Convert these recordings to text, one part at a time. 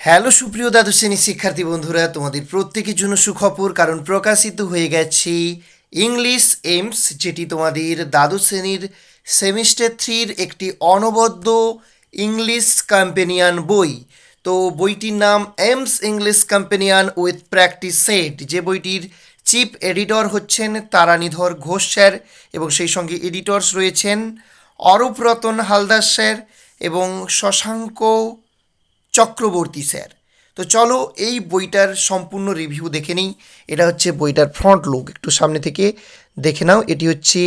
Hello সুপ্রিয় দ্বাদশ শ্রেণির শিক্ষার্থী বন্ধুরা, তোমাদের প্রত্যেকের জন্য সুখবর, কারণ প্রকাশিত হয়ে গেছে ইংলিশ এমস যেটি তোমাদের দ্বাদশ শ্রেণির সেমিস্টার থ্রির একটি অনবদ্য ইংলিশ কম্পেনিয়ান বই। তো বইটির নাম Aims English companion with practice set যে বইটির চিফ এডিটর হচ্ছেন তারানিধর ঘোষ স্যার এবং সেই সঙ্গে এডিটরস রয়েছেন অরূপ রতন হালদার স্যার এবং শশাঙ্ক চক্রবর্তী, স্যার। তো চলো এই বইটার সম্পূর্ণ রিভিউ দেখে নিই। এটা হচ্ছে বইটার ফ্রন্ট লুক একটু সামনে থেকে দেখে নাও। এটি হচ্ছে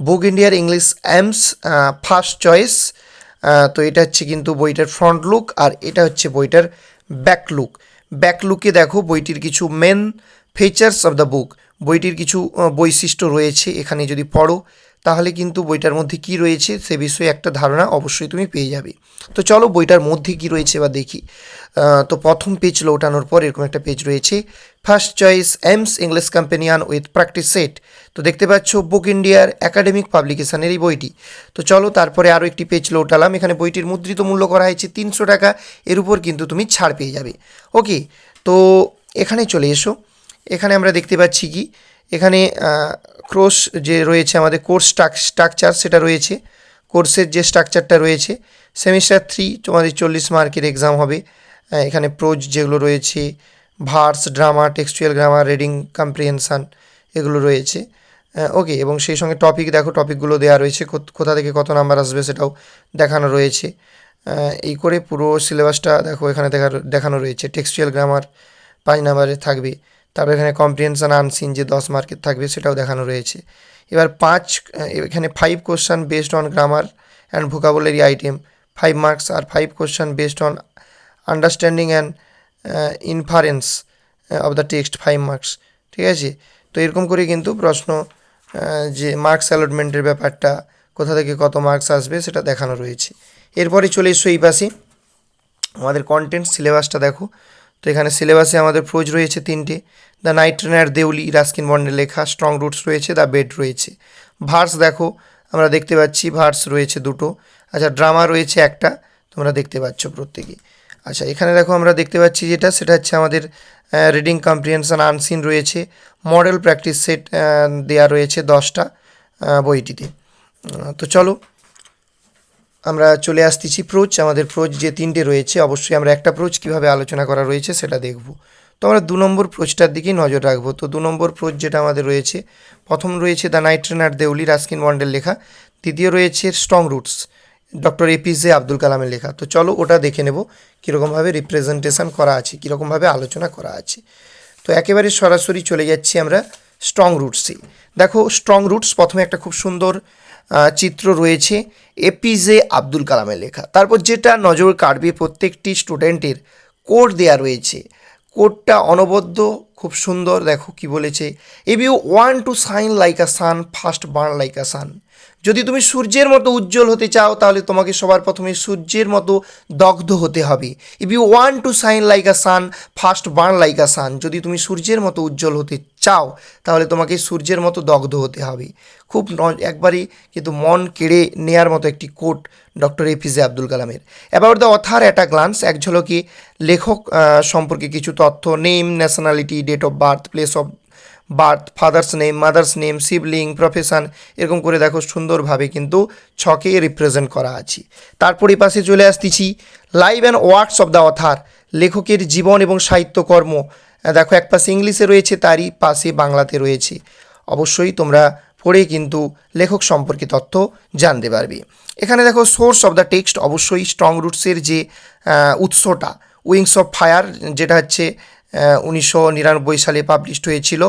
বুক ইন্ডিয়ার ইংলিশ অ্যামস ফার্স্ট চয়েস তো এটা হচ্ছে কিন্তু বইটার ফ্রন্ট লুক আর এটা হচ্ছে বইটার ব্যাক লুক ব্যাক লুকে দেখো বইটির কিছু main features of the book বইটির কিছু বৈশিষ্ট্য রয়েছে। এখানে যদি পড়ো তাহলে কিন্তু বইটার মধ্যে কি রয়েছে সে বিষয়ে একটা ধারণা অবশ্যই তুমি পেয়ে যাবে। তো চলো বইটার মধ্যে কি রয়েছে বা দেখি। তো প্রথম পেজ ওঠানোর পর এরকম একটা পেজ রয়েছে। First choice Aims English companion with practice set তো দেখতে পাচ্ছ বুক ইন্ডিয়ার একাডেমিক পাবলিকেশনের এই বইটি। তো চলো তারপরে আরও একটি পেজ লোটালাম এখানে বইটির মুদ্রিত মূল্য করা হয়েছে তিনশো টাকা। এর উপর কিন্তু তুমি ছাড় পেয়ে যাবে। ওকে তো এখানে চলে এসো। এখানে আমরা দেখতে পাচ্ছি কি? এখানে ক্রোশ যে রয়েছে, আমাদের কোর্স স্ট্রাকচার সেটা রয়েছে। কোর্সের যে স্ট্রাকচারটা রয়েছে, সেমিস্টার থ্রি তোমাদের চল্লিশ মার্কের এক্সাম হবে। এখানে প্রোজ যেগুলো রয়েছে, verse, drama textual grammar, reading, comprehension এগুলো রয়েছে। ওকে, এবং সেই সঙ্গে টপিক, দেখো টপিকগুলো দেওয়া রয়েছে কোথা থেকে কত নাম্বার আসবে সেটাও দেখানো রয়েছে। এই করে পুরো সিলেবাসটা দেখো, এখানে দেখা, দেখানো রয়েছে। টেক্সচুয়াল গ্রামার পাঁচ নাম্বারে থাকবে। তারপর এখানে কম্প্রিহেনশন আনসিন যে দশ মার্কের থাকবে সেটাও দেখানো রয়েছে। এবার পাঁচ, এখানে five question based on grammar and vocabulary item five marks R five question based on understanding and inference of the text five marks ঠিক আছে? তো এরকম করে কিন্তু প্রশ্ন যে মার্কস অ্যালটমেন্টের ব্যাপারটা, কোথা থেকে কত মার্কস আসবে সেটা দেখানো রয়েছে। এরপরে চলে এসো এই পাশে। আমাদের কন্টেন্ট সিলেবাসটা দেখো। তো এখানে সিলেবাসে আমাদের ফ্রোজ রয়েছে তিনটে। The night train at Deoli Ruskin বন্ডের লেখা স্ট্রং রুটস রয়েছে দ্য বেড রয়েছে। ভার্স দেখো, আমরা দেখতে পাচ্ছি ভার্স রয়েছে দুটো। আচ্ছা ড্রামা রয়েছে একটা, তোমরা দেখতে পাচ্ছ প্রত্যেকে। আচ্ছা এখানে দেখো আমরা দেখতে পাচ্ছি যেটা, সেটা হচ্ছে আমাদের রিডিং কম্প্রিহেনশন আনসিন রয়েছে। মডেল প্র্যাকটিস সেট দেওয়া রয়েছে দশটা বইটিতে। তো চলো আমরা চলে আসতেছি প্রোচ, আমাদের প্রোচ যে তিনটে রয়েছে, অবশ্যই আমরা একটা প্রোচ কীভাবে আলোচনা করা রয়েছে সেটা দেখব। তো আমরা দু নম্বর প্রোচটার দিকেই নজর রাখব। তো দু নম্বর প্রোচ যেটা আমাদের রয়েছে, প্রথম রয়েছে the night train at Deoli, Ruskin বন্ডের লেখা। দ্বিতীয় রয়েছে strong roots, doctor APJ Abdul কালামের লেখা। তো চলো ওটা দেখে নেব, কীরকমভাবে রিপ্রেজেন্টেশন করা আছে, কীরকমভাবে আলোচনা করা আছে। তো একেবারে সরাসরি চলে যাচ্ছি আমরা স্ট্রং রুটসে। দেখো স্ট্রং রুটস প্রথমে একটা খুব সুন্দর চিত্র রয়েছে এপিজে আব্দুল কালামের লেখা। তারপর যেটা নজর কাড়বে প্রত্যেকটি স্টুডেন্টের, কোড দেয়া রয়েছে। কোডটা অনবদ্য, খুব সুন্দর, দেখো কি বলেছে। If you want to shine like a sun first burn like a sun. যদি তুমি সূর্যের মতো উজ্জ্বল হতে চাও, তাহলে তোমাকে সবার প্রথমে সূর্যের মতো দগ্ধ হতে হবে। If you want to shine like a sun first burn like a sun যদি তুমি সূর্যের মতো উজ্জ্বল হতে চাও, তাহলে তোমাকে সূর্যের মতো দগ্ধ হতে হবে। খুব একবারই কিন্তু মন কেড়ে নেয়ার মতো একটি কোট ডক্টর এপিজে আব্দুল কালামের about the author at glance এক ঝলকে লেখক সম্পর্কে কিছু তথ্য name nationality date of birth place of birth, father's name, mother's name, sibling, profession, এরকম করে দেখো সুন্দরভাবে কিন্তু ছকে রিপ্রেজেন্ট করা আছে। তারপরে পাশে চলে আসতেছি life and works of the author লেখকের জীবন এবং সাহিত্যকর্ম। দেখো এক পাশে ইংলিশে রয়েছে, তারই পাশে বাংলাতে রয়েছে। অবশ্যই তোমরা পড়ে কিন্তু লেখক সম্পর্কে তথ্য জানতে পারবে। এখানে দেখো সোর্স অফ দ্য টেক্সট অবশ্যই স্ট্রং রুটসের যে উৎসটা উইংস অফ ফায়ার যেটা হচ্ছে উনিশশো নিরানব্বই সালে পাবলিশড হয়েছিল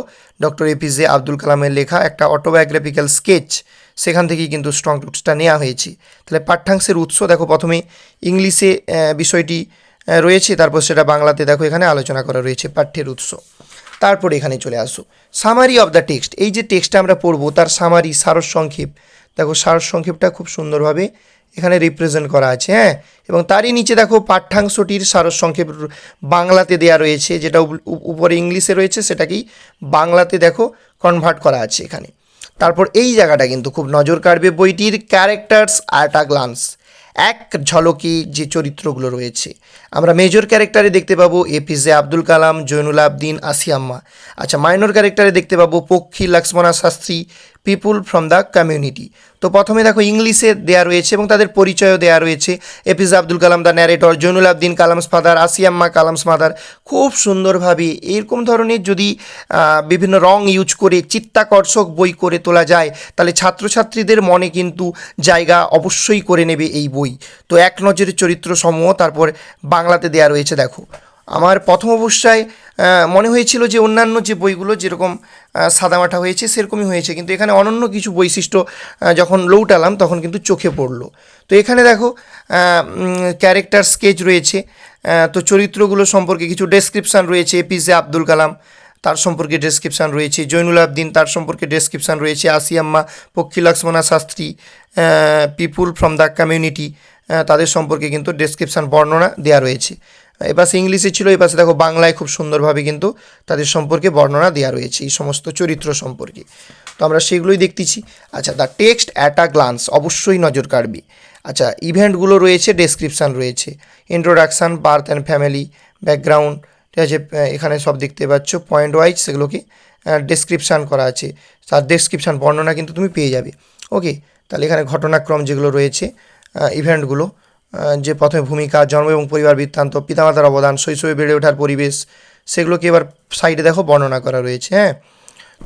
ডক্টর এপিজে আব্দুল কালামের লেখা একটা অটোবায়োগ্রাফিক্যাল স্কেচ সেখান থেকেই কিন্তু স্ট্রং রুটসটা নেওয়া হয়েছে। তাহলে পাঠ্যাংশের উৎস দেখো প্রথমে ইংলিশে বিষয়টি রয়েছে। তারপর সেটা বাংলাতে দেখো এখানে আলোচনা করা রয়েছে পাঠ্যের উৎস। তারপর এখানে চলে আসো। সামারি অফ দ্য টেক্সট এই যে টেক্সটটা আমরা পড়ব, তার সামারি সারসংক্ষেপ দেখো সারসংক্ষেপটা খুব সুন্দরভাবে এখানে রিপ্রেজেন্ট করা আছে হ্যাঁ? এবং তারই নিচে দেখো পাঠ্যাংশটির সারসংক্ষেপ বাংলাতে দেয়া রয়েছে, যেটা উপ- উপ- উপরে ইংলিশে রয়েছে, সেটাকেই বাংলাতে দেখো কনভার্ট করা আছে এখানে। তারপর এই জায়গাটা কিন্তু খুব নজর কাড়বে বইটির ক্যারেক্টার্স অ্যাট আ গ্লান্স এক ঝলকি যে চরিত্রগুলো রয়েছে। আমরা মেজর ক্যারেক্টারে দেখতে পাবো এপিজে আব্দুল কালাম জৈনুল আবদিন আসিয়াম্মা আচ্ছা মাইনর ক্যারেক্টারে দেখতে পাবো Pakshi Lakshmana Sastri people from the community তো প্রথমে দেখো ইংলিশে দেয়া রয়েছে এবং তাদের পরিচয়ও দেয়া রয়েছে। APJ Abdul Kalam the narrator, Jainul Abdeen Kalam's father Ashiamma Kalam's mother. খুব সুন্দরভাবে এরকম ধরনের যদি বিভিন্ন রং ইউজ করে, চিত্তাকর্ষক বই করে তোলা যায়, তাহলে ছাত্রছাত্রীদের মনে কিন্তু জায়গা অবশ্যই করে নেবে এই বই। তো এক নজরের চরিত্র সমূহ তারপর বাংলাতে দেয়া রয়েছে, দেখো। আমার প্রথম অবস্থায় মনে হয়েছিল যে অন্যান্য যে বইগুলো যেরকম সাদামাটা হয়েছে সেরকমই হয়েছে। কিন্তু এখানে অনন্য কিছু বৈশিষ্ট্য যখন লৌটালাম তখন কিন্তু চোখে পড়ল। তো এখানে দেখো ক্যারেক্টার স্কেচ রয়েছে। তো চরিত্রগুলো সম্পর্কে কিছু ডেসক্রিপশান রয়েছে। এপিজে আব্দুল কালাম, তার সম্পর্কে ডেসক্রিপশান রয়েছে। জৈনুল আবদিন, তার সম্পর্কে ডেসক্রিপশান রয়েছে। Asiamma Pakshi Lakshmana Sastri people from the community তাদের সম্পর্কে কিন্তু ডেসক্রিপশান বর্ণনা দেওয়া রয়েছে। এপাশে ইংলিশে ছিল এপাশে দেখো বাংলায় খুব সুন্দরভাবে কিন্তু তাদের সম্পর্কে বর্ণনা দেওয়া রয়েছে, এই সমস্ত চরিত্র সম্পর্কে। তো আমরা সেগুলোই দেখতেছি। আচ্ছা the text at a glance অবশ্যই নজর কাড়বে। আচ্ছা ইভেন্টগুলো রয়েছে ডেসক্রিপশান রয়েছে। Introduction birth and family background ঠিক আছে এখানে সব দেখতে পাচ্ছ পয়েন্ট ওয়াইজ সেগুলোকে ডেসক্রিপশান করা আছে। তার ডেসক্রিপশান বর্ণনা কিন্তু তুমি পেয়ে যাবে। ওকে তাহলে এখানে ঘটনাক্রম যেগুলো রয়েছে ইভেন্টগুলো যে প্রথমে ভূমিকা, জন্ম এবং পরিবার বৃত্তান্ত, পিতামাতার অবদান, শৈশবে বেড়ে ওঠার পরিবেশ, সেগুলোকে এবার সাইডে দেখো বর্ণনা করা রয়েছে হ্যাঁ?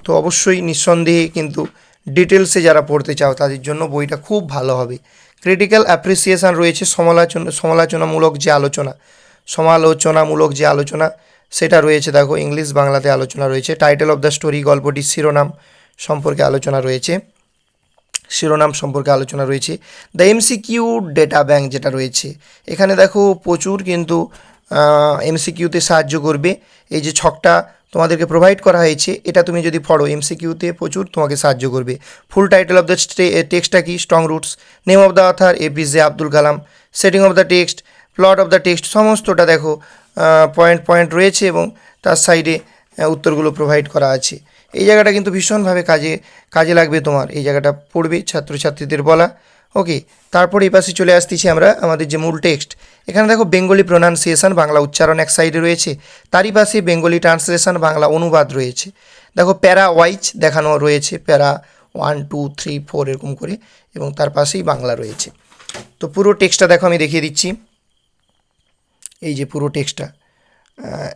তো অবশ্যই নিঃসন্দেহে কিন্তু ডিটেলসে যারা পড়তে চাও, তাদের জন্য বইটা খুব ভালো হবে। ক্রিটিক্যাল অ্যাপ্রিসিয়েশন রয়েছে সমালোচনা, সমালোচনামূলক যে আলোচনা, সমালোচনামূলক যে আলোচনা, সেটা রয়েছে দেখো, ইংলিশ বাংলাতে আলোচনা রয়েছে, টাইটেল অফ দ্য স্টোরি, গল্পটির শিরোনাম সম্পর্কে আলোচনা রয়েছে। শিরোনাম সম্পর্কে আলোচনা রয়েছে। দ্য এমসিকিউ ডেটা ব্যাংক যেটা রয়েছে। এখানে দেখো প্রচুর কিন্তু এমসিকিউতে সাহায্য করবে। এই যে ছকটা তোমাদেরকে প্রোভাইড করা হয়েছে, এটা তুমি যদি পড়ো এমসিকিউতে প্রচুর তোমাকে সাহায্য করবে। ফুল টাইটেল অফ দ্য টেক্সটটা কি? Strong roots name of the author APJ Abdul Kalam setting of the text plot of the text সমস্তটা দেখো পয়েন্ট পয়েন্ট রয়েছে এবং তার সাইডে উত্তরগুলো প্রোভাইড করা আছে। এই জায়গাটা কিন্তু ভীষণভাবে কাজে কাজে লাগবে তোমার। এই জায়গাটা পড়বে, ছাত্রছাত্রীদের বলা। ওকে, তারপর এই পাশে চলে আসতেছি আমরা, আমাদের যে মূল টেক্সট। এখানে দেখো, বেঙ্গলি প্রোনাউন্সিয়েশন, বাংলা উচ্চারণ এক সাইডে রয়েছে। তারই পাশে বেঙ্গলি ট্রান্সলেশন, বাংলা অনুবাদ রয়েছে। দেখো, প্যারা ওয়াইজ দেখানো রয়েছে, প্যারা ওয়ান, টু, থ্রি, ফোর, এরকম করে, এবং তার পাশেই বাংলা রয়েছে। তো পুরো টেক্সটটা দেখো, আমি দেখিয়ে দিচ্ছি। এই যে পুরো টেক্সটটা।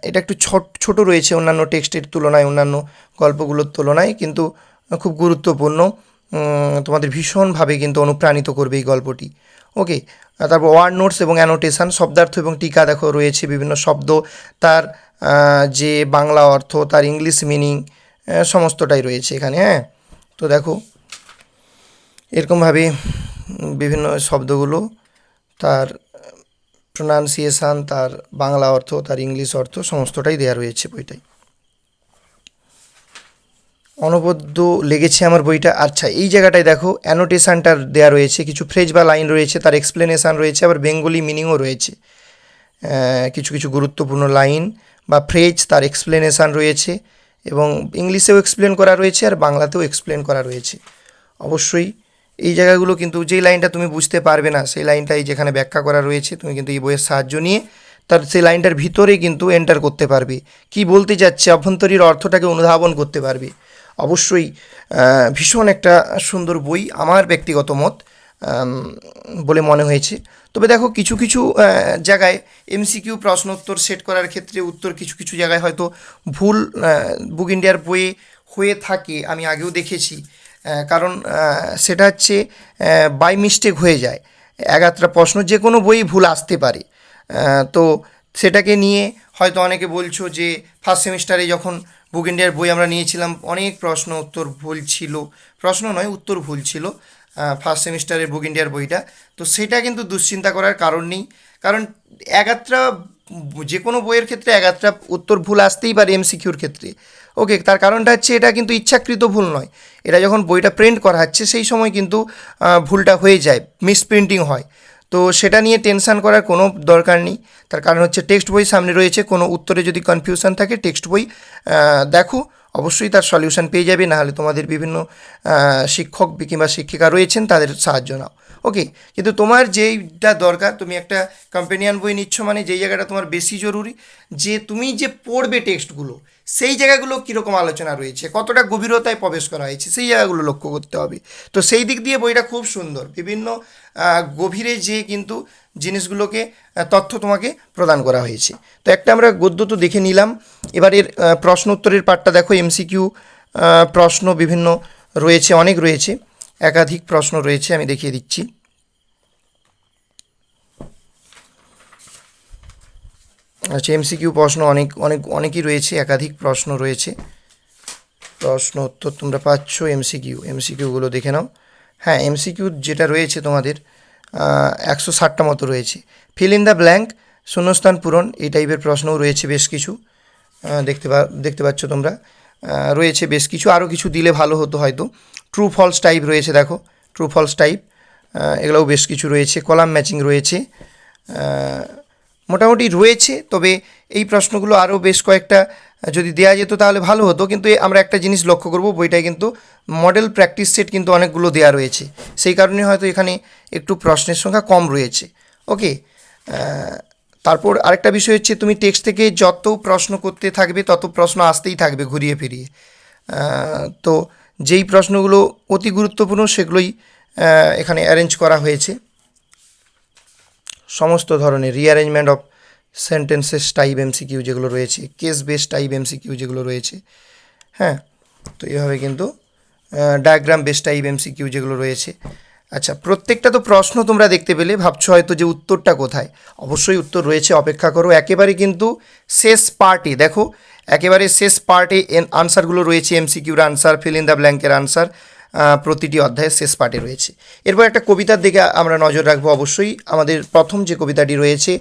এটা একটু ছোট ছোট রয়েছে অন্যান্য টেক্সটের তুলনায়, অন্যান্য গল্পগুলোর তুলনায়, কিন্তু খুব গুরুত্বপূর্ণ। তোমাদের ভীষণভাবে কিন্তু অনুপ্রাণিত করবে এই গল্পটি। ওকে তারপর ওয়ার্ড নোটস এবং অ্যানোটেশন, শব্দার্থ এবং টিকা দেখো, রয়েছে বিভিন্ন শব্দ, তার যে বাংলা অর্থ, তার ইংলিশ মিনিং সমস্তটাই রয়েছে এখানে হ্যাঁ? তো দেখো, এরকমভাবে বিভিন্ন শব্দগুলো, তার প্রোনাউন্সিয়েশান, তার বাংলা অর্থ, তার ইংলিশ অর্থ সমস্তটাই দেওয়া রয়েছে বইটাই অনবদ্য লেগেছে আমার বইটা। আচ্ছা এই জায়গাটায় দেখো অ্যানোটেশানটার দেওয়া রয়েছে, কিছু ফ্রেজ বা লাইন রয়েছে, তার এক্সপ্লেনেশান রয়েছে, আবার বেঙ্গলি মিনিংও রয়েছে। কিছু কিছু গুরুত্বপূর্ণ লাইন বা ফ্রেজ তার এক্সপ্লেনেশান রয়েছে, এবং ইংলিশেও এক্সপ্লেন করা রয়েছে, আর বাংলাতেও এক্সপ্লেন করা রয়েছে। অবশ্যই এই জায়গাগুলো কিন্তু যেই লাইনটা তুমি বুঝতে পারবে না, সেই লাইনটাই যেখানে ব্যাখ্যা করা রয়েছে, তুমি কিন্তু এই বইয়ের সাহায্য নিয়ে তার সেই লাইনটার ভিতরে কিন্তু এন্টার করতে পারবে। কি বলতে যাচ্ছে অভ্যন্তরীণ অর্থটাকে অনুধাবন করতে পারবে। অবশ্যই ভীষণ একটা সুন্দর বই, আমার ব্যক্তিগত মত বলে মনে হয়েছে। তবে দেখো, কিছু কিছু জায়গায় এমসিকিউ প্রশ্নোত্তর সেট করার ক্ষেত্রে উত্তর কিছু কিছু জায়গায় হয়তো ভুল বুক ইন্ডিয়ার বইয়ে হয়ে থাকে, আমি আগেও দেখেছি। কারণ সেটা হচ্ছে বাই মিস্টেক হয়ে যায়। এগাত্রা প্রশ্ন যে কোনো বই ভুল আসতে পারে। তো সেটাকে নিয়ে হয়তো অনেকে বলছো যে ফার্স্ট সেমিস্টারে যখন বুক ইন্ডিয়ার বই আমরা নিয়েছিলাম, অনেক প্রশ্ন, উত্তর ভুল ছিল। প্রশ্ন নয়, উত্তর ভুল ছিল ফার্স্ট সেমিস্টারের বুক ইন্ডিয়ার বইটা। তো সেটা কিন্তু দুশ্চিন্তা করার কারণ নেই। কারণ এগাত্রা যে কোনো বইয়ের ক্ষেত্রে এগাত্রা উত্তর ভুল আসতেই পারে এমসিকিউর ক্ষেত্রে। ওকে, তার কারণটা হচ্ছে এটা কিন্তু ইচ্ছাকৃত ভুল নয়। এটা যখন বইটা প্রিন্ট করা হচ্ছে, সেই সময় কিন্তু ভুলটা হয়ে যায় মিসপ্রিন্টিং হয়। তো সেটা নিয়ে টেনশন করার কোনো দরকার নেই। তার কারণ হচ্ছে টেক্সট বই সামনে রয়েছে, কোনো উত্তরে যদি কনফিউশন থাকে টেক্সট বই দেখো, অবশ্যই তার সলিউশন পেয়ে যাবে। নাহলে তোমাদের বিভিন্ন শিক্ষক কিংবা শিক্ষিকা রয়েছেন, তাদের সাহায্য নাও। ওকে কিন্তু তোমার যেইটা দরকার তুমি একটা কম্পেনিয়ান বই নিচ্ছ মানে যেই জায়গাটা তোমার বেশি জরুরি যে তুমি যে পড়বে টেক্সটগুলো সেই জায়গাগুলো কীরকম আলোচনা রয়েছে কতটা গভীরতায় প্রবেশ করা হয়েছে সেই জায়গাগুলো লক্ষ্য করতে হবে। তো সেই দিক দিয়ে বইটা খুব সুন্দর বিভিন্ন গভীরে যে কিন্তু জিনিসগুলোকে তথ্য তোমাকে প্রদান করা হয়েছে। তো একটা আমরা গদ্য তো দেখে নিলাম এবারের আহ, প্রশ্ন উত্তরের পার্টটা দেখো এমসিকিউ প্রশ্ন বিভিন্ন রয়েছে অনেক রয়েছে। একাধিক প্রশ্ন রয়েছে, আমি দেখিয়ে দিচ্ছি। আচ্ছা এমসিকিউ প্রশ্ন অনেক অনেক, অনেকই রয়েছে, একাধিক প্রশ্ন রয়েছে। প্রশ্ন উত্তর তোমরা পাচ্ছ, এমসিকিউ, এমসিকিউগুলো দেখে নাও। হ্যাঁ এমসিকিউ যেটা রয়েছে তোমাদের একশো ষাটটা মতো রয়েছে। ফিল ইন দ্য ব্ল্যাঙ্ক শূন্যস্থান পূরণ, এই টাইপের প্রশ্নও রয়েছে বেশ কিছু। দেখতে পা, দেখতে পাচ্ছ তোমরা। রয়েছে বেশ কিছু। আরও কিছু দিলে ভালো হতো হয়তো। ট্রু ফলস টাইপ রয়েছে, দেখো। ট্রু ফলস টাইপ এগুলোও বেশ কিছু রয়েছে। কলাম ম্যাচিং রয়েছে। মোটামুটি রয়েছে, তবে এই প্রশ্নগুলো আরও বেশ কয়েকটা যদি দেওয়া যেত তাহলে ভালো হতো। কিন্তু আমরা একটা জিনিস লক্ষ্য করব, বইটায় কিন্তু মডেল প্র্যাকটিস সেট কিন্তু অনেকগুলো দেওয়া রয়েছে। সেই কারণে হয়তো এখানে একটু প্রশ্নের সংখ্যা কম রয়েছে। ওকে তারপর আরেকটা বিষয় হচ্ছে, তুমি টেক্সট থেকে যত প্রশ্ন করতে থাকবে, তত প্রশ্ন আসতেই থাকবে ঘুরিয়ে ফিরিয়ে। তো যেই প্রশ্নগুলো অতি গুরুত্বপূর্ণ সেগুলোই এখানে অ্যারেঞ্জ করা হয়েছে। সমস্ত ধরনের rearrangement of sentences type MCQ যেগুলো রয়েছে কেস বেস টাইপ এমসিকিউ যেগুলো রয়েছে হ্যাঁ? তো এভাবে কিন্তু ডায়াগ্রাম বেস টাইপ এমসিকিউ যেগুলো রয়েছে। আচ্ছা প্রত্যেকটা তো প্রশ্ন তোমরা দেখতে পেলে, ভাবছ হয়তো যে উত্তরটা কোথায়। অবশ্যই উত্তর রয়েছে, অপেক্ষা করো। একেবারে কিন্তু শেষ পার্টে, দেখো, একেবারে শেষ পার্টে আনসারগুলো রয়েছে, এমসিকিউর আনসার, ফিল ইন দ্য ব্ল্যাঙ্কের আনসার প্রতিটি অধ্যায়ের শেষ পার্টে রয়েছে। এরপর একটা কবিতার দিকে আমরা নজর রাখব অবশ্যই। আমাদের প্রথম যে কবিতাটি রয়েছে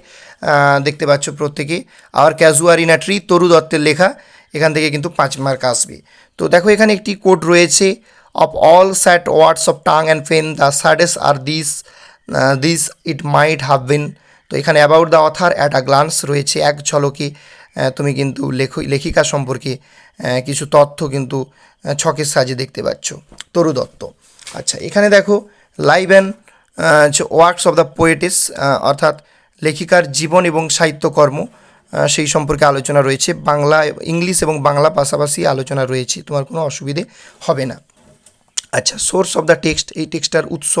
দেখতে পাচ্ছ প্রত্যেকে আর ক্যাজুয়ার ইন ট্রি তরু দত্তের লেখা, এখান থেকে কিন্তু পাঁচ মার্ক আসবে। তো দেখো, এখানে একটি কোড রয়েছে of all sad words of tongue and pen the saddest are these these it might have been তো এখানে about the author at a glance রয়েছে এক আহ, তুমি কিন্তু লেখ লেখিকা সম্পর্কে কিছু তথ্য কিন্তু ছকের সাজে দেখতে পাচ্ছ। তরু দত্ত আচ্ছা এখানে দেখো life and works of the poetess অর্থাৎ লেখিকার জীবন এবং সাহিত্যকর্ম সেই সম্পর্কে আলোচনা রয়েছে। বাংলা ইংলিশ এবং বাংলা পাশাপাশি আলোচনা রয়েছে। তোমার কোনো অসুবিধে হবে না। আচ্ছা সোর্স অফ দ্য টেক্সট এই টেক্সটার উৎস,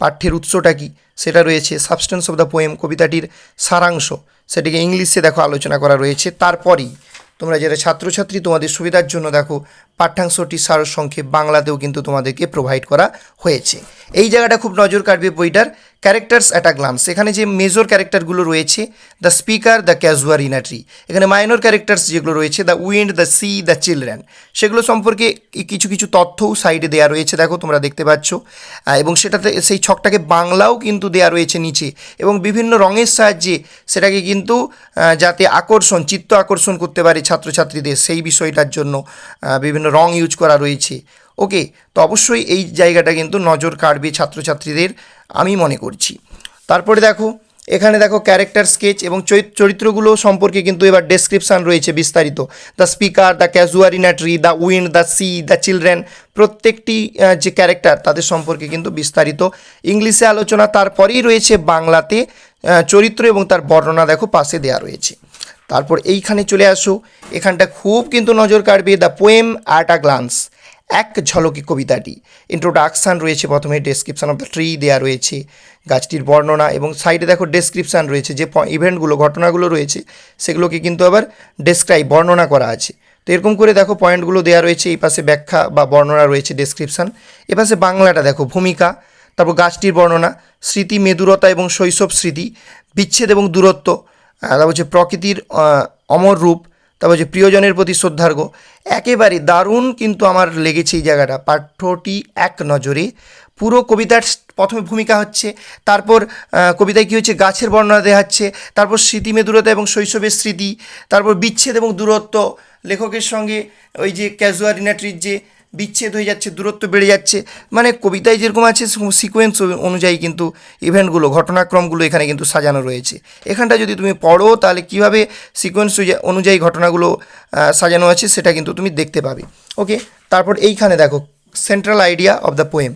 পাঠ্যের উৎসটা কি? সেটা রয়েছে সাবস্টেন্স অফ দ্য পোয়েম কবিতাটির সারাংশ। সেটিকে ইংলিশে দেখো, আলোচনা করা রয়েছে। তারপরেই তোমরা যারা ছাত্রছাত্রী, তোমাদের সুবিধার জন্য দেখো, পাঠ্যাংশটি সারসংক্ষেপ বাংলাতেও কিন্তু তোমাদেরকে প্রোভাইড করা হয়েছে। এই জায়গাটা খুব নজর কাটবে বইটার। ক্যারেক্টার্স অ্যাট আ গ্লান্স এখানে যে মেজর ক্যারেক্টারগুলো রয়েছে the speaker the casuarina tree এখানে মাইনর ক্যারেক্টার্স যেগুলো রয়েছে the wind the sea the children সেগুলো সম্পর্কে কিছু কিছু তথ্যও সাইডে দেওয়া রয়েছে, দেখো তোমরা দেখতে পাচ্ছ। এবং সেটাতে সেই ছকটাকে বাংলাও কিন্তু দেওয়া রয়েছে নিচে। এবং বিভিন্ন রঙের সাহায্যে সেটাকে কিন্তু যাতে আকর্ষণ, চিত্ত আকর্ষণ করতে পারে ছাত্রছাত্রীদের সেই বিষয়টার জন্য বিভিন্ন রং ইউজ করা রয়েছে। ওকে তো অবশ্যই এই জায়গাটা কিন্তু নজর কাড়বে ছাত্রছাত্রীদের আমি মনে করছি। তারপরে দেখো, এখানে দেখো ক্যারেক্টার স্কেচ এবং চরিত- চরিত্রগুলো সম্পর্কে কিন্তু এবার ডেসক্রিপশান রয়েছে বিস্তারিত। The speaker the casuarina tree the wind the sea the children প্রত্যেকটি যে ক্যারেক্টার তাদের সম্পর্কে কিন্তু বিস্তারিত। ইংলিশে আলোচনা, তারপরেই রয়েছে বাংলাতে চরিত্র এবং তার বর্ণনা দেখো পাশে দেওয়া রয়েছে। তারপর এইখানে চলে আসো, এখানটা খুব কিন্তু নজর কাড়বে the poem at a glance এক ঝলকে কবিতাটি। ইন্ট্রোডাকশান রয়েছে প্রথমে ডেসক্রিপশান অফ দ্য ট্রি দেওয়া রয়েছে, গাছটির বর্ণনা এবং সাইডে দেখো ডেসক্রিপশান রয়েছে যে ইভেন্টগুলো ঘটনাগুলো রয়েছে, সেগুলোকে কিন্তু আবার ডেসক্রাইব বর্ণনা করা আছে। তো এরকম করে দেখো পয়েন্টগুলো দেওয়া রয়েছে, এই পাশে ব্যাখ্যা বা বর্ণনা রয়েছে ডেসক্রিপশান এ পাশে বাংলাটা দেখো, ভূমিকা, তারপর গাছটির বর্ণনা, স্মৃতি, মেদুরতা এবং শৈশব স্মৃতি, বিচ্ছেদ এবং দূরত্ব তারপর হচ্ছে প্রকৃতির অমর রূপ তারপর যে প্রিয়জনের প্রতি শ্রদ্ধার্ঘ। একেবারে দারুণ কিন্তু আমার লেগেছে এই জায়গাটা। পাঠ্যটি এক নজরে। পুরো কবিতার প্রথমে ভূমিকা হচ্ছে, তারপর কবিতায় কী হচ্ছে? গাছের বর্ণনা দেখাচ্ছে, তারপর স্মৃতি মেদুরতা এবং শৈশবের স্মৃতি, তারপর বিচ্ছেদ এবং দূরত্ব, লেখকের সঙ্গে ওই যে ক্যাজুয়াল ইনাট্রির যে বিচ্ছেদ হয়ে যাচ্ছে, দূরত্ব বেড়ে যাচ্ছে। মানে কবিতায় যেরকম আছে সিকোয়েন্স অনুযায়ী কিন্তু ইভেন্টগুলো ঘটনাক্রমগুলো এখানে কিন্তু সাজানো রয়েছে। এখানটা যদি তুমি পড়ো, তাহলে কীভাবে সিকোয়েন্স অনুযায়ী ঘটনাগুলো সাজানো আছে, সেটা কিন্তু তুমি দেখতে পাবে। ওকে তারপর এইখানে দেখো central idea of the poem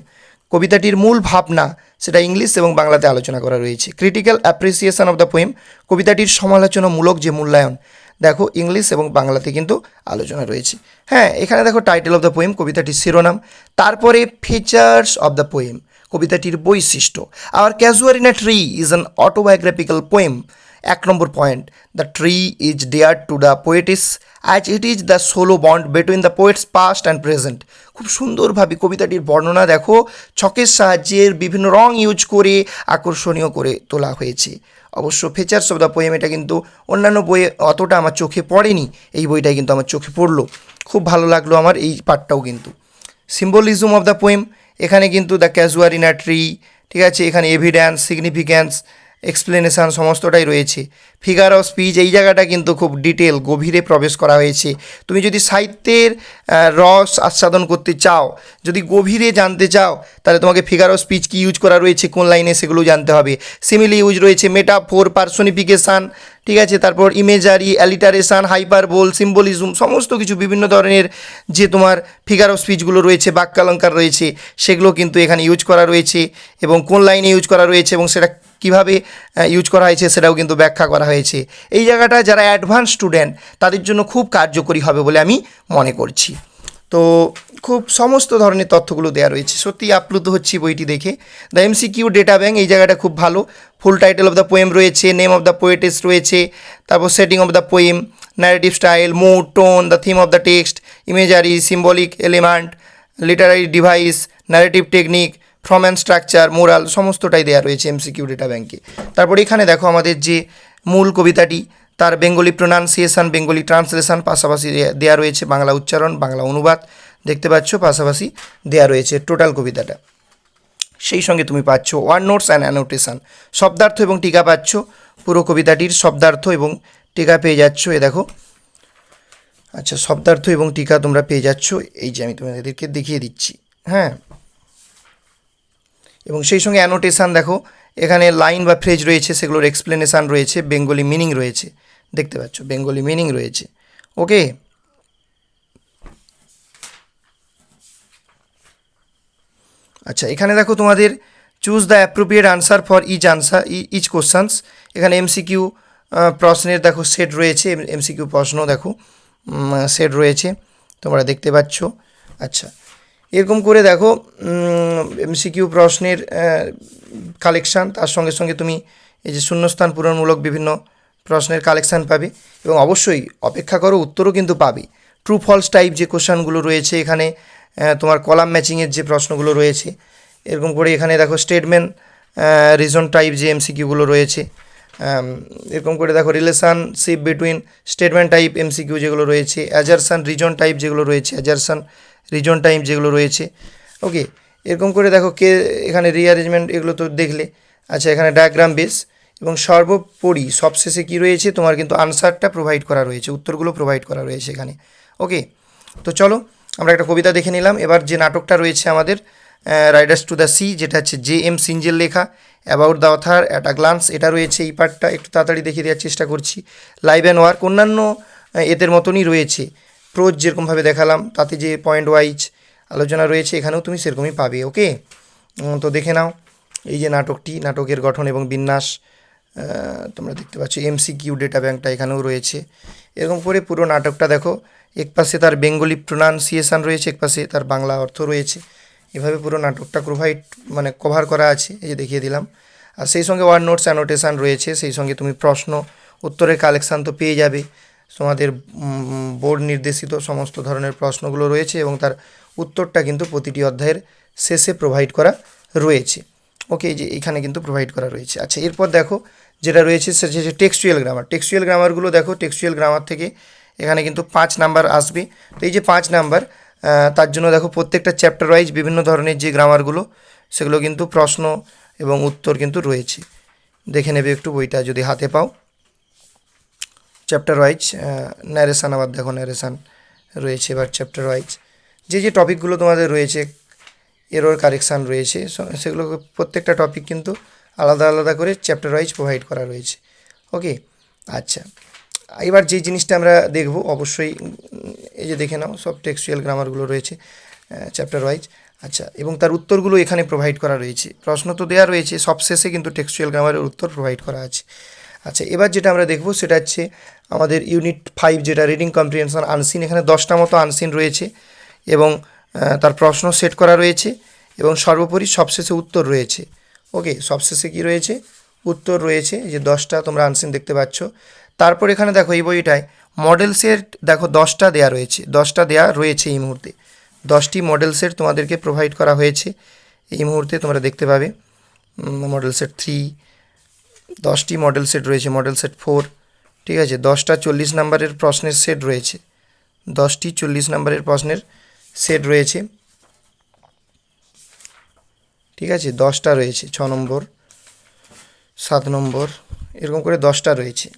কবিতাটির মূল ভাবনা, সেটা ইংলিশ এবং বাংলাতে আলোচনা করা রয়েছে। Critical appreciation of the poem কবিতাটির সমালোচনামূলক যে মূল্যায়ন দেখো ইংলিশ এবং বাংলাতে কিন্তু আলোচনা রয়েছে। হ্যাঁ এখানে দেখো টাইটেল অফ দ্য পোয়েম কবিতাটির শিরোনাম। তারপরে ফিচার্স অফ দ্য পোয়েম কবিতাটির বৈশিষ্ট্য। আর casuarina tree is an autobiographical poem এক নম্বর point the tree is dear to the poetess as it is the solo bond between the poet's past and present খুব সুন্দরভাবে কবিতাটির বর্ণনা দেখো, ছকের সাহায্যের বিভিন্ন রং ইউজ করে, আকর্ষণীয় করে তোলা হয়েছে। অবশ্য ফেচার্স অফ দ্য পোয়েম, এটা কিন্তু অন্যান্য বইয়ে অতটা আমার চোখে পড়েনি। এই বইটাই কিন্তু আমার চোখে পড়ল। খুব ভালো লাগল আমার এই পার্টটাও কিন্তু। সিম্বলিজম অফ দ্য পোয়েম এখানে কিন্তু দ্য ক্যাজুয়ার ইন আ ট্রি ঠিক আছে? এখানে এভিডেন্স সিগনিফিক্যান্স এক্সপ্লেনেশান সমস্তটাই রয়েছে। ফিগার অফ স্পিচ এই জায়গাটা কিন্তু খুব ডিটেল গভীরে প্রবেশ করা হয়েছে। তুমি যদি সাহিত্যের রস আস্বাদন করতে চাও, যদি গভীরে জানতে চাও, তাহলে তোমাকে ফিগার অফ স্পিচ কি ইউজ করা রয়েছে, কোন লাইনে সেগুলো জানতে হবে। সিমিলি ইউজ রয়েছে মেটাফোর পার্সোনিফিকেশান ঠিক আছে? তারপর ইমেজারি অ্যালিটারেশান হাইপারবোল সিম্বলিজম সমস্ত কিছু বিভিন্ন ধরনের যে তোমার ফিগার অফ স্পিচগুলো রয়েছে, বাক্যালঙ্কার রয়েছে, সেগুলো কিন্তু এখানে ইউজ করা রয়েছে এবং কোন লাইনে ইউজ করা রয়েছে এবং সেটা কীভাবে ইউজ করা হয়েছে সেটাও কিন্তু ব্যাখ্যা করা হয়েছে। এই জায়গাটা যারা অ্যাডভান্স স্টুডেন্ট তাদের জন্য খুব কার্যকরী হবে বলে আমি মনে করছি। তো খুব সমস্ত ধরনের তথ্যগুলো দেওয়া রয়েছে। সত্যি আপ্লুত হচ্ছি বইটি দেখে। The MCQ data bank এই জায়গাটা খুব ভালো। Full title of the poem রয়েছে নেম অফ দ্য পোয়েটেস রয়েছে, তারপর setting of the poem narrative style mood tone the theme of the text imagery symbolic element literary device narrative technique form and structure, moral সমস্তটাই দেওয়া রয়েছে MCQ data ব্যাঙ্কে তারপর এখানে দেখো আমাদের যে মূল কবিতাটি, তার বেঙ্গলি প্রোনাউন্সিয়েশন, বেঙ্গলি ট্রান্সলেশন পাশাপাশি দেয়া রয়েছে বাংলা উচ্চারণ, বাংলা অনুবাদ, দেখতে পাচ্ছ পাশাপাশি দেয়া রয়েছে টোটাল কবিতাটা। সেই সঙ্গে তুমি পাচ্ছ ওয়ান নোটস অ্যান্ড অ্যানোটেশন। শব্দার্থ এবং টিকা পাচ্ছ, পুরো কবিতাটির শব্দার্থ এবং টিকা পেয়ে যাচ্ছ, এ দেখো। আচ্ছা শব্দার্থ এবং টিকা তোমরা পেয়ে যাচ্ছ, এই যে আমি তোমাদেরকে দেখিয়ে দিচ্ছি হ্যাঁ। এবং সেই সঙ্গে অ্যানোটেশান দেখো, এখানে লাইন বা ফ্রেজ রয়েছে, সেগুলোর এক্সপ্লেনেশান রয়েছে বেঙ্গলি মিনিং রয়েছে। দেখতে পাচ্ছ বেঙ্গলি মিনিং রয়েছে। ওকে আচ্ছা এখানে দেখো তোমাদের choose the appropriate answer for each answer each questions এখানে এমসিকিউ প্রশ্নের দেখো সেট রয়েছে এমসিকিউ প্রশ্ন দেখো সেট রয়েছে, তোমরা দেখতে পাচ্ছ। আচ্ছা এরকম করে দেখো এমসিকিউ প্রশ্নের কালেকশান তার সঙ্গে সঙ্গে তুমি এই যে শূন্যস্থান পূরণমূলক বিভিন্ন প্রশ্নের কালেকশান পাবে এবং অবশ্যই অপেক্ষা করো, উত্তরও কিন্তু পাবে। ট্রু ফলস টাইপ যে কোশ্চানগুলো রয়েছে এখানে তোমার কলাম ম্যাচিংয়ের যে প্রশ্নগুলো রয়েছে, এরকম করে এখানে দেখো স্টেটমেন্ট রিজন টাইপ যে এমসিকিউগুলো রয়েছে এরকম করে দেখো relationship between statement type MCQ যেগুলো রয়েছে অ্যাজারসান রিজন টাইপ যেগুলো রয়েছে অ্যাজারসান রিজন টাইপ যেগুলো রয়েছে। ওকে এরকম করে দেখো কে এখানে রিঅ্যারেঞ্জমেন্ট এগুলো তো দেখলে। আচ্ছা এখানে ডায়াগ্রাম বেস এবং সর্বোপরি সবশেষে কি রয়েছে? তোমার কিন্তু আনসারটা প্রোভাইড করা রয়েছে, উত্তরগুলো প্রোভাইড করা রয়েছে এখানে। ওকে তো চলো আমরা একটা কবিতা দেখে নিলাম। এবার যে নাটকটা রয়েছে আমাদের রাইডার্স টু দ্য সি যেটা হচ্ছে জে এম সিঞ্জের লেখা about the author at a glance এটা রয়েছে, এই পার্টটা একটু তাড়াতাড়ি দেখিয়ে দেওয়ার চেষ্টা করছি। লাইভ অ্যান্ড ওয়ার্ক অন্যান্য এদের মতনই রয়েছে। প্রোজ যেরকমভাবে দেখালাম, তাতে যে পয়েন্ট ওয়াইজ আলোচনা রয়েছে, এখানেও তুমি সেরকমই পাবে ওকে তো দেখে নাও, এই যে নাটকটি, নাটকের গঠন এবং বিন্যাস তোমরা দেখতে পাচ্ছ এমসি কিউ ডেটা ব্যাঙ্কটা এখানেও রয়েছে। এরকম করে পুরো নাটকটা দেখো, একপাশে তার বেঙ্গলি প্রোনাউন্সিয়েশন রয়েছে, একপাশে তার বাংলা অর্থ রয়েছে। এভাবে পুরো নাটকটা প্রোভাইড মানে কভার করা আছে, এই যে দেখিয়ে দিলাম। আর সেই সঙ্গে ওয়ান নোটস অ্যানোটেশান রয়েছে, সেই সঙ্গে তুমি প্রশ্ন, উত্তরের কালেকশান তো পেয়ে যাবে। তোমাদের বোর্ড নির্দেশিত সমস্ত ধরনের প্রশ্নগুলো রয়েছে এবং তার উত্তরটা কিন্তু প্রতিটি অধ্যায়ের শেষে প্রোভাইড করা রয়েছে। ওকে যে এখানে কিন্তু প্রোভাইড করা রয়েছে। আচ্ছা এরপর দেখো যেটা রয়েছে সেটা হচ্ছে টেক্সচুয়াল গ্রামার টেক্সচুয়াল গ্রামারগুলো দেখো টেক্সচুয়াল গ্রামার থেকে এখানে কিন্তু পাঁচ নাম্বার আসবে। তো এই যে পাঁচ নাম্বার তার জন্য দেখো প্রত্যেকটা চ্যাপ্টার ওয়াইজ বিভিন্ন ধরনের যে গ্রামারগুলো সেগুলো কিন্তু প্রশ্ন এবং উত্তর কিন্তু রয়েছে। দেখে নেবে একটু বইটা যদি হাতে পাও। চ্যাপ্টার ওয়াইজ ন্যারেশান আবার দেখো ন্যারেশান রয়েছে এবার চ্যাপ্টার ওয়াইজ যে যে টপিকগুলো তোমাদের রয়েছে এরর কারেকশান রয়েছে সেগুলো প্রত্যেকটা টপিক কিন্তু আলাদা আলাদা করে চ্যাপ্টার ওয়াইজ প্রোভাইড করা রয়েছে। ওকে আচ্ছা। এবার যে জিনিসটা আমরা দেখব, অবশ্যই এই যে দেখে নাও, সব টেক্সচুয়াল গ্রামারগুলো রয়েছে চ্যাপ্টার ওয়াইজ আচ্ছা এবং তার উত্তরগুলো এখানে প্রোভাইড করা রয়েছে। প্রশ্ন তো দেওয়া রয়েছে, সবশেষে কিন্তু টেক্সচুয়াল গ্রামারের উত্তর প্রোভাইড করা আছে। আচ্ছা এবার যেটা আমরা দেখব, সেটা হচ্ছে আমাদের ইউনিট ফাইভ যেটা রিডিং কম্প্রিহেনশন আনসিন এখানে দশটা মতো আনসিন রয়েছে, এবং তার প্রশ্ন সেট করা রয়েছে, এবং সর্বোপরি সবশেষে উত্তর রয়েছে। ওকে সবশেষে কি রয়েছে? উত্তর রয়েছে যে দশটা তোমরা আনসিন দেখতে পাচ্ছ। তারপর এখানে দেখো এই বইটায় মডেল সেট দেখো দশটা দেয়া রয়েছে, দশটা দেয়া রয়েছে এই মুহূর্তে। দশটি মডেল সেট তোমাদেরকে প্রোভাইড করা হয়েছে। এই মুহূর্তে তোমরা দেখতে পাবে মডেল সেট থ্রি দশটি মডেল সেট রয়েছে মডেল সেট ফোর ঠিক আছে? দশটা চল্লিশ নাম্বারের প্রশ্নের সেট রয়েছে। দশটি চল্লিশ নাম্বারের প্রশ্নের সেট রয়েছে। ঠিক আছে? দশটা রয়েছে, ছ নম্বর, সাত নম্বর, এরকম করে দশটা রয়েছে।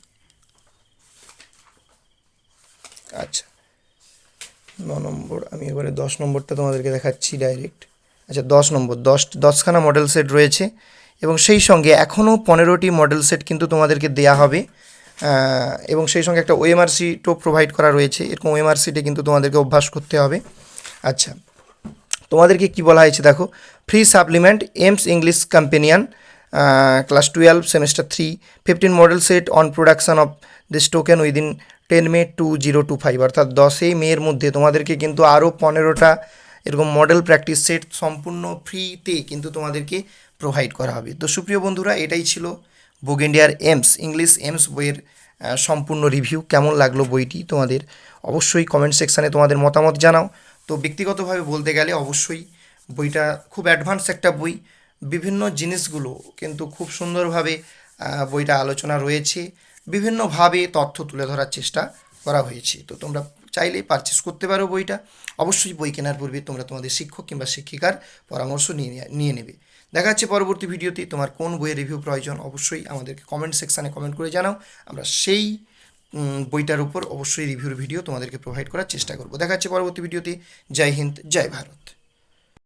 আচ্ছা। ন নম্বর, আমি এবারে দশ নম্বরটা তোমাদেরকে দেখাচ্ছি ডাইরেক্ট আচ্ছা দশ নম্বর, দশ, দশখানা মডেল সেট রয়েছে এবং সেই সঙ্গে এখনও পনেরোটি মডেল সেট কিন্তু তোমাদেরকে দেয়া হবে। এবং সেই সঙ্গে একটা ওএমআর সিটও প্রোভাইড করা রয়েছে। এরকম ওএমআর সিটে কিন্তু তোমাদেরকে অভ্যাস করতে হবে। আচ্ছা তোমাদেরকে কি বলা হয়েছে দেখো free supplement Aims English companion class twelve semester three fifteen model set on production of this token within ten May two zero two five অর্থাৎ দশই মেয়ের মধ্যে তোমাদেরকে কিন্তু আরও পনেরোটা এরকম মডেল প্র্যাকটিস সেট সম্পূর্ণ ফ্রিতে কিন্তু তোমাদেরকে প্রোভাইড করা হবে। তো সুপ্রিয় বন্ধুরা, এটাই ছিল বুক ইন্ডিয়ার এমস ইংলিশ এমস বইয়ের সম্পূর্ণ রিভিউ কেমন লাগল বইটি তোমাদের অবশ্যই কমেন্ট সেকশানে তোমাদের মতামত জানাও। তো ব্যক্তিগতভাবে বলতে গেলে অবশ্যই বইটা খুব অ্যাডভান্স একটা বই। বিভিন্ন জিনিসগুলো কিন্তু খুব সুন্দরভাবে বইটা আলোচনা রয়েছে। বিভিন্নভাবে তথ্য তুলে ধরার চেষ্টা করা হয়েছে। তো তোমরা চাইলেই পারচেস করতে পারো বইটা। অবশ্যই বই কেনার পূর্বে তোমরা তোমাদের শিক্ষক কিংবা শিক্ষিকার পরামর্শ নিয়ে নিয়ে নেবে। দেখা যাচ্ছে পরবর্তী ভিডিওতে, তোমার কোন বইয়ের রিভিউ প্রয়োজন অবশ্যই আমাদেরকে কমেন্ট সেকশানে কমেন্ট করে জানাও। আমরা সেই বইটার উপর অবশ্যই রিভিউর ভিডিও তোমাদেরকে প্রোভাইড করার চেষ্টা করব। দেখা যাচ্ছে পরবর্তী ভিডিওতে। জয় হিন্দ, জয় ভারত।